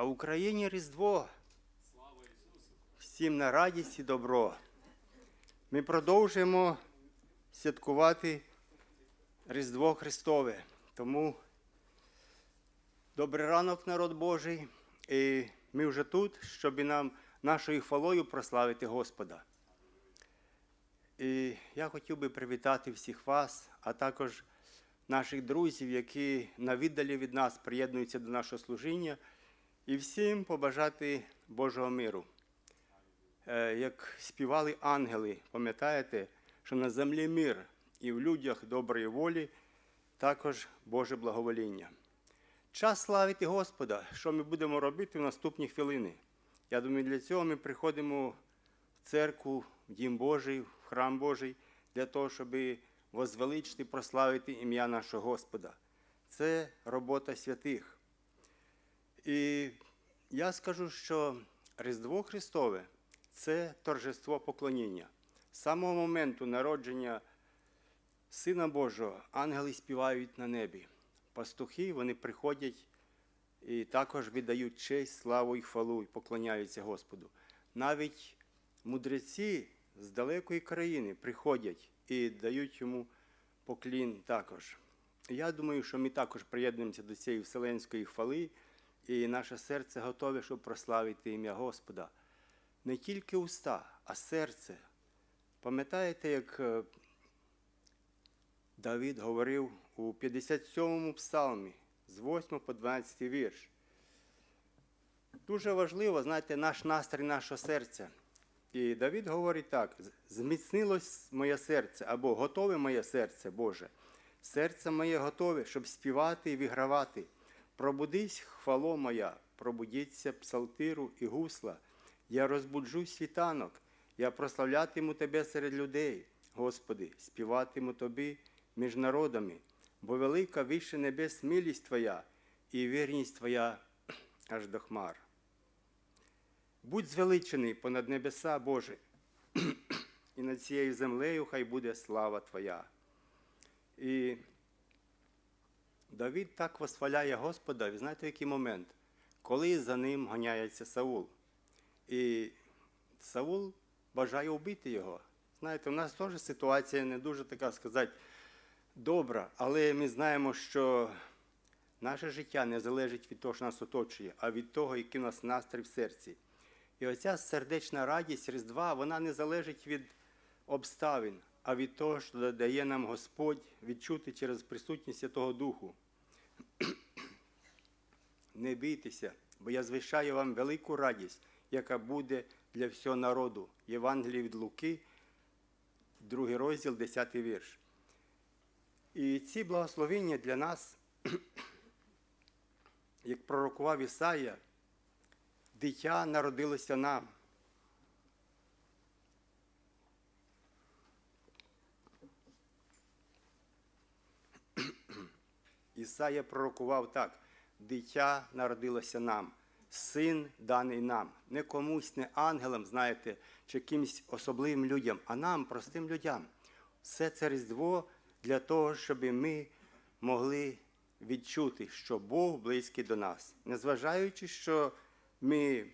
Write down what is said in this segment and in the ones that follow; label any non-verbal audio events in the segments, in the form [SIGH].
А в Україні Різдво. Всім на радість і добро. Ми продовжуємо святкувати Різдво Христове. Тому добрий ранок, народ Божий. І ми вже тут, щоб нам нашою хвалою прославити Господа. І я хотів би привітати всіх вас, а також наших друзів, які на віддалі від нас приєднуються до нашого служіння, і всім побажати Божого миру. Е, Як співали ангели, пам'ятаєте, що на землі мир і в людях доброї волі також Боже благовоління. Час славити Господа, що ми будемо робити в наступні хвилини. Я думаю, для цього ми приходимо в церкву, в Дім Божий, в храм Божий, для того, щоб возвеличити, прославити ім'я нашого Господа. Це робота святих. І я скажу, що Різдво Христове це торжество поклоніння. З самого моменту народження Сина Божого ангели співають на небі. Пастухи вони приходять і також віддають честь, славу і хвалу і поклоняються Господу. Навіть мудреці з далекої країни приходять і дають йому поклін також. Я думаю, що ми також приєднуємося до цієї вселенської хвали, і наше серце готове, щоб прославити ім'я Господа. Не тільки уста, а серце. Пам'ятаєте, як е, Давид говорив у 57-му псалмі з 8 по 12 вірш. Дуже важливо, знаєте, наш настрій нашого серця. І Давид говорить так: зміцнилось моє серце або готове моє серце, Боже. Серце моє готове, щоб співати і вигравати. Пробудись, хвало моя, пробудіться псалтиру і гусла. Я розбуджу світанок, я прославлятиму Тебе серед людей, Господи, співатиму Тобі між народами, бо велика вище небес милість Твоя і вірність Твоя [CLEARS THROAT] аж до хмар. Будь звеличений понад небеса Боже, [CLEARS THROAT] і над цією землею хай буде слава Твоя. І Давид так восхваляє Господа, ви знаєте, в який момент, коли за ним ганяється Саул. І Саул бажає вбити його. Знаєте, у нас теж ситуація не дуже така сказати добра, але ми знаємо, що наше життя не залежить від того, що нас оточує, а від того, який у нас настрій в серці. І оця сердечна радість Різдва, вона не залежить від обставин, а від того, що дає нам Господь відчути через присутність Святого Духу. [CLEARS THROAT] Не бійтеся, бо я звищаю вам велику радість, яка буде для всього народу. Євангеліє від Луки, другий розділ, 10 вірш. І ці благословення для нас, [CLEARS THROAT] як пророкував Ісая, дитя народилося нам. Ісая пророкував так: дитя народилося нам, син даний нам, не комусь, не ангелам, знаєте, чи якимось особливим людям, а нам, простим людям. Все це Різдво для того, щоб ми могли відчути, що Бог близький до нас, незважаючи, що ми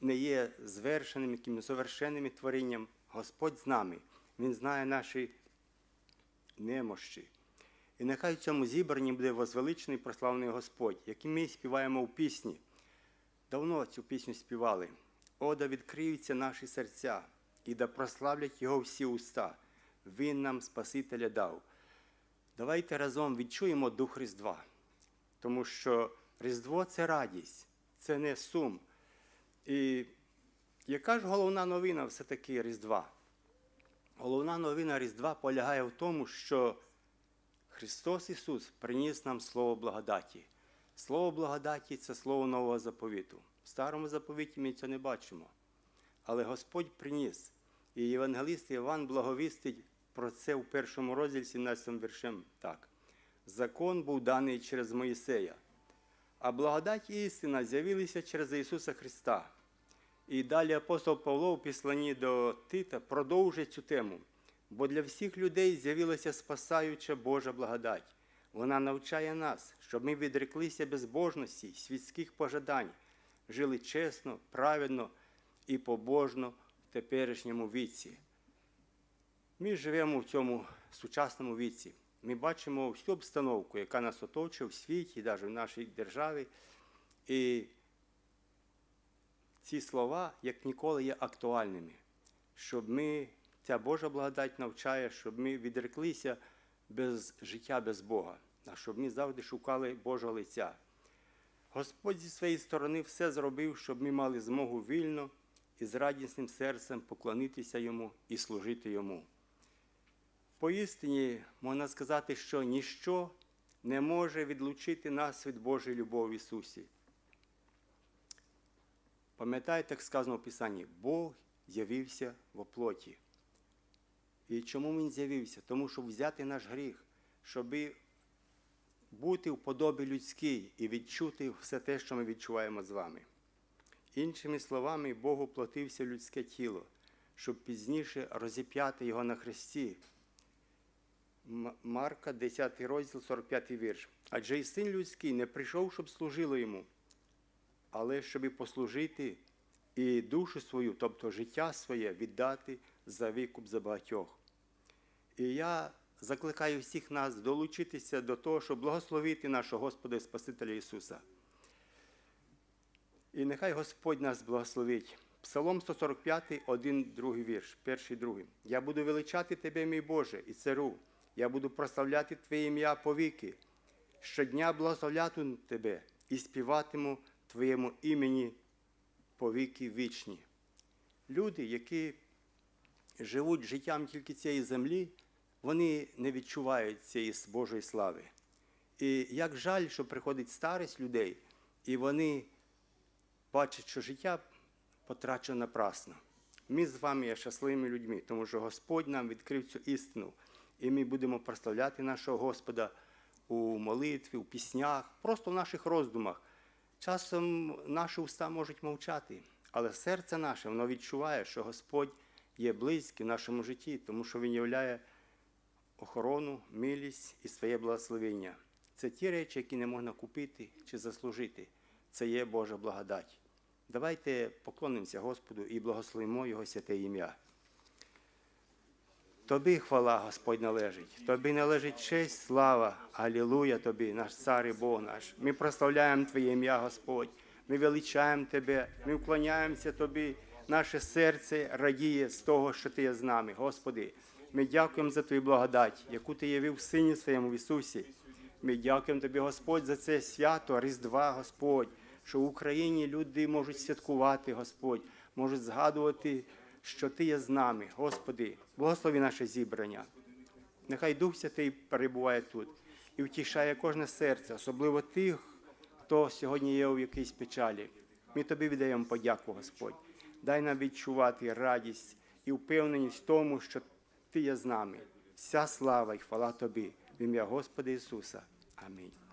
не є звершеним, якимось совершенним творінням, Господь з нами. Він знає наші немощі. І нехай в цьому зібранні буде возвеличений прославлений Господь, який ми співаємо в пісні. Давно цю пісню співали. О, да відкриються наші серця, і да прославлять Його всі уста. Він нам Спасителя дав. Давайте разом відчуємо Дух Різдва, тому що Різдво це радість, це не сум. І яка ж головна новина все-таки Різдва? Головна новина Різдва полягає в тому, що Христос Ісус приніс нам Слово благодаті. Слово благодаті це слово нового заповіту. В старому заповіті ми це не бачимо. Але Господь приніс. І євангелист Іван благовістить про це в першому розділі 17 віршем так. Закон був даний через Моїсея, а благодать і істина з'явилися через Ісуса Христа. І далі апостол Павло в післанні до Тита продовжує цю тему. Бо для всіх людей з'явилася спасаюча Божа благодать. Вона навчає нас, щоб ми відреклися безбожності, світських пожадань, жили чесно, праведно і побожно в теперішньому віці. Ми живемо в цьому сучасному віці. Ми бачимо всю обстановку, яка нас оточує в світі, навіть в нашій державі. І ці слова, як ніколи, є актуальними, щоб ми, ця Божа благодать навчає, щоб ми відреклися без життя без Бога, а щоб ми завжди шукали Божого лиця. Господь зі своєї сторони все зробив, щоб ми мали змогу вільно і з радісним серцем поклонитися Йому і служити Йому. Поістині можна сказати, що ніщо не може відлучити нас від Божої любові в Ісусі. Пам'ятаєте, як сказано в Писанні, Бог з'явився в оплоті. І чому Він з'явився? Тому щоб взяти наш гріх, щоб бути в подобі людській і відчути все те, що ми відчуваємо з вами. Іншими словами, Бог оплотився в людське тіло, щоб пізніше розіп'яти його на хресті. Марка, 10 розділ, 45 вірш. Адже і син людський не прийшов, щоб служило йому, але щоб і послужити і душу свою, тобто життя своє, віддати за викуп за багатьох. І я закликаю всіх нас долучитися до того, щоб благословити нашого Господа і Спасителя Ісуса. І нехай Господь нас благословить. Псалом 145, 1, 2 вірш, перший, другий. Я буду величати Тебе, мій Боже, і цару. Я буду прославляти Твоє ім'я повіки. Щодня благословлятиму Тебе і співатиму Твоєму імені повіки вічні. Люди, які живуть життям тільки цієї землі, вони не відчувають цієї Божої слави. І як жаль, що приходить старість людей, і вони бачать, що життя потрачено напрасно. Ми з вами є щасливими людьми, тому що Господь нам відкрив цю істину, і ми будемо прославляти нашого Господа у молитві, у піснях, просто в наших роздумах. Часом наші уста можуть мовчати, але серце наше воно відчуває, що Господь є близький в нашому житті, тому що Він являє охорону, милість і своє благословення. Це ті речі, які не можна купити чи заслужити. Це є Божа благодать. Давайте поклонимося Господу і благословимо Його святе ім'я. Тобі хвала, Господь, належить. Тобі належить честь, слава. Алілуя Тобі, наш цар і Бог наш. Ми прославляємо Твоє ім'я, Господь. Ми величаємо Тебе, ми вклоняємося Тобі. Наше серце радіє з того, що Ти є з нами. Господи, ми дякуємо за Твою благодать, яку Ти явив в Сині своєму в Ісусі. Ми дякуємо Тобі, Господь, за це свято, Різдва, Господь, що в Україні люди можуть святкувати, Господь, можуть згадувати, що Ти є з нами. Господи, благослови наше зібрання. Нехай Дух Святий перебуває тут і втішає кожне серце, особливо тих, хто сьогодні є у якійсь печалі. Ми тобі віддаємо подяку, Господь. Дай нам відчувати радість і впевненість в тому, що Ти є з нами. Вся слава і хвала Тобі в ім'я Господа Ісуса. Амінь.